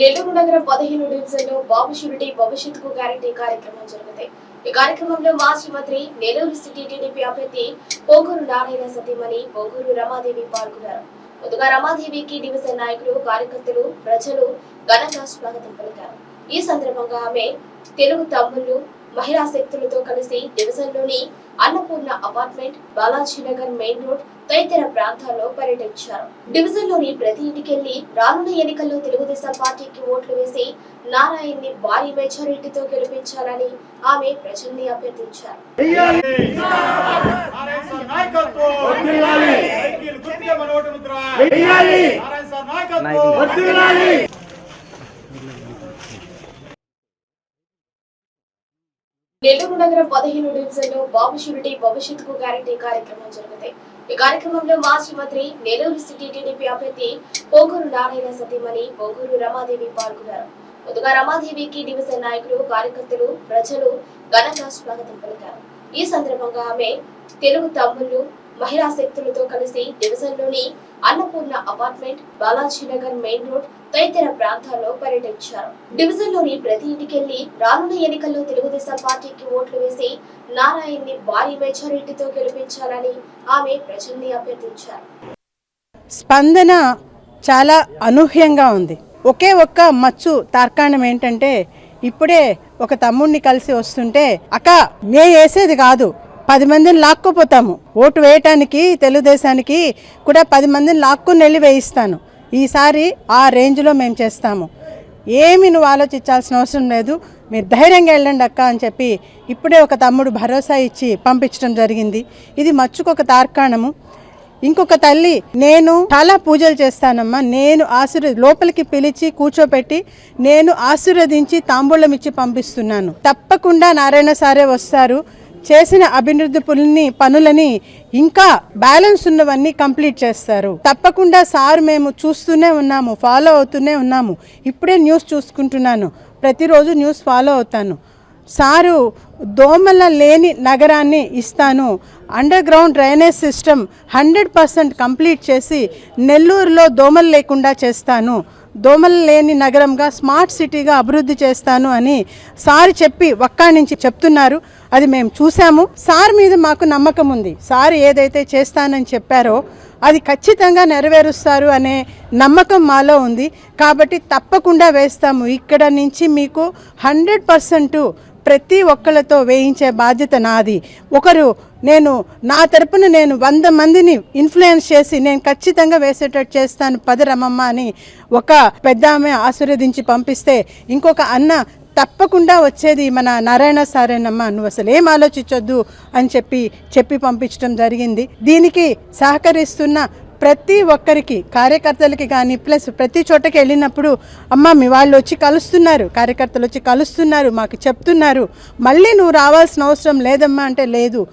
నెల్లూరు నగరం పదిహేను డివిజన్లో బాబు షూరిటీ భవిష్యత్తుకు గ్యారంటీ కార్యక్రమం జరిగింది. ఈ కార్యక్రమంలో మాజీ మంత్రి నెల్లూరు సిటీ టీడీపీ అభ్యర్థి పోగూరు నారాయణ సతీమణి పోగూరు రమాదేవి పాల్గొన్నారు. ముందుగా రమాదేవికి డివిజన్ నాయకులు కార్యకర్తలు ప్రజలు ఘనంగా స్వాగతం పలికారు. ఈ సందర్భంగా ఆమె తెలుగు తమ్ముళ్ళు మహిళా శక్తులతో కలిసి డివిజన్లోని Annapurna apartment Balaji Nagar main road తదితర ప్రాంతాల్లో పర్యటించారు. డివిజన్లోని ప్రతి ఇంటికెళ్ళి రానున్న ఎన్నికల్లో తెలుగుదేశం పార్టీకి ఓట్లు వేసి నారాయణ్ని భారీ మెజారిటీతో గెలిపించాలని ఆమె ప్రజల్ని అభ్యర్థించారు. నారాయణ సార్ నాయకత్వం వర్ధిల్లాలి. సైకిల్ గుర్తుకే మన ఓటు ముద్ర వెయ్యాలి. నారాయణ సార్ నాయకత్వం వర్ధిల్లాలి. నెల్లూరు నగరం పదిహేను డివిజన్లో బాబు షూరిటీ భవిష్యత్తుకు గ్యారంటీ కార్యక్రమం జరిగింది. ఈ కార్యక్రమంలో మాజీ మంత్రి నెల్లూరు సిటీ టీడీపీ అభ్యర్థి పోగూరు నారాయణ సతీమణి పోగూరు రమాదేవి పాల్గొన్నారు. ముందుగా రమాదేవికి డివిజన్ నాయకులు కార్యకర్తలు ప్రజలు ఘనంగా స్వాగతం పలికారు. ఈ సందర్భంగా ఆమె తెలుగు తమ్ముళ్ళు మహిళా శక్తులతో కలిసి డివిజన్లోని Annapurna apartment Balajinagar main road తదితర ప్రాంతాల్లో పర్యటించారు. డివిజన్లోని ప్రతి ఇంటికెళ్ళి రానున్న ఎన్నికల్లో తెలుగుదేశం పార్టీకి ఓట్లు వేసి నారాయణ్ని భారీ మెజారిటీతో గెలిపించాలని ఆమె ప్రజల్ని అభ్యర్థించారు. స్పందన చాలా అనూహ్యంగా ఉంది. ఒకే ఒక్క మచ్చు తార్కాణం ఏంటంటే ఇప్పుడే ఒక తమ్ముడిని కలిసి వస్తుంటే అక్క మే వేసేది కాదు. పది మందిని లాక్కుపోతాము. ఓటు వేయటానికి తెలుగుదేశానికి కూడా పది మందిని లాక్కుని వెళ్ళి వేయిస్తాను. ఈసారి ఆ రేంజ్లో మేము చేస్తాము. ఏమి నువ్వు ఆలోచించాల్సిన అవసరం లేదు. మీరు ధైర్యంగా వెళ్ళండి అక్క అని చెప్పి ఇప్పుడే ఒక తమ్ముడు భరోసా ఇచ్చి పంపించడం జరిగింది. ఇది మచ్చుకొక తార్కాణము. ఇంకొక తల్లి నేను చాలా పూజలు చేస్తానమ్మా. నేను ఆశీర్వ లోపలికి పిలిచి కూర్చోపెట్టి నేను ఆశీర్వదించి తాంబూలం ఇచ్చి పంపిస్తున్నాను. తప్పకుండా నారాయణ సారే వస్తారు. చేసిన అభివృద్ధి పనుల్ని పనులని ఇంకా బ్యాలెన్స్ ఉన్నవన్నీ కంప్లీట్ చేస్తారు. తప్పకుండా సార్ మేము చూస్తూనే ఉన్నాము ఫాలో అవుతూనే ఉన్నాము. ఇప్పుడే న్యూస్ చూసుకుంటున్నాను. ప్రతిరోజు న్యూస్ ఫాలో అవుతాను. సారు దోమల లేని నగరాన్ని ఇస్తాను. Underground drainage system hundred percent complete చేసి నెల్లూరులో దోమలు లేకుండా చేస్తాను. దోమలు లేని నగరంగా స్మార్ట్ సిటీగా అభివృద్ధి చేస్తాను అని సార్ చెప్పి ఒక్కడి నుంచి చెప్తున్నారు. అది మేము చూసాము సార్ మీద మాకు నమ్మకం ఉంది. సార్ ఏదైతే చేస్తానని చెప్పారో అది ఖచ్చితంగా నెరవేరుస్తారు అనే నమ్మకం మాలో ఉంది. కాబట్టి తప్పకుండా వేస్తాము. ఇక్కడ నుంచి మీకు హండ్రెడ్ పర్సెంట్ ప్రతి ఒక్కళ్ళతో వేయించే బాధ్యత నాది. ఒకరు నేను నా తరపున నేను వంద మందిని ఇన్ఫ్లుయెన్స్ చేసి నేను ఖచ్చితంగా వేసేటట్టు చేస్తాను పదరమమ్మ అని ఒక పెద్ద ఆమె ఆశీర్వదించి పంపిస్తే ఇంకొక అన్న తప్పకుండా వచ్చేది మన నారాయణ సారేనమ్మ నువ్వు అసలు ఏం ఆలోచించొద్దు అని చెప్పి చెప్పి పంపించడం జరిగింది. దీనికి సహకరిస్తున్న ప్రతి ఒక్కరికి కార్యకర్తలకి కానీ ప్లస్ ప్రతి చోటకి వెళ్ళినప్పుడు అమ్మ మీ వాళ్ళు వచ్చి కలుస్తున్నారు కార్యకర్తలు వచ్చి కలుస్తున్నారు మాకు చెప్తున్నారు. మళ్ళీ నువ్వు రావాల్సిన అవసరం లేదమ్మా అంటే లేదు.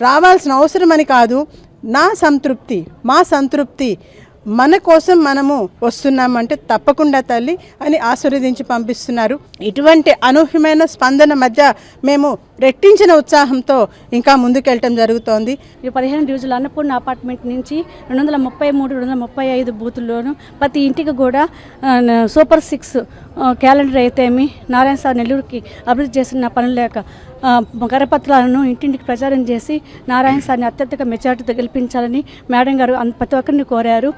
రావాల్సిన అవసరం అని కాదు నా సంతృప్తి మా సంతృప్తి. మన కోసం మనము వస్తున్నామంటే తప్పకుండా తల్లి అని ఆశీర్వదించి పంపిస్తున్నారు. ఇటువంటి అనూహ్యమైన స్పందన మధ్య మేము రెట్టించిన ఉత్సాహంతో ఇంకా ముందుకెళ్ళటం జరుగుతోంది. ఈ పదిహేను రోజులు అన్నపూర్ణ అపార్ట్మెంట్ నుంచి రెండు వందల ముప్పై మూడు రెండు వందల ముప్పై ఐదు బూతుల్లోనూ ప్రతి ఇంటికి కూడా సూపర్ సిక్స్ క్యాలెండర్ అయితేమి నారాయణ సార్ నెల్లూరుకి అభివృద్ధి చేసిన పనులు లేక కరపత్రాలను ఇంటింటికి ప్రచారం చేసి నారాయణ సార్ని అత్యధిక మెజార్టీతో గెలిపించాలని మేడం గారు ప్రతి ఒక్కరిని కోరారు.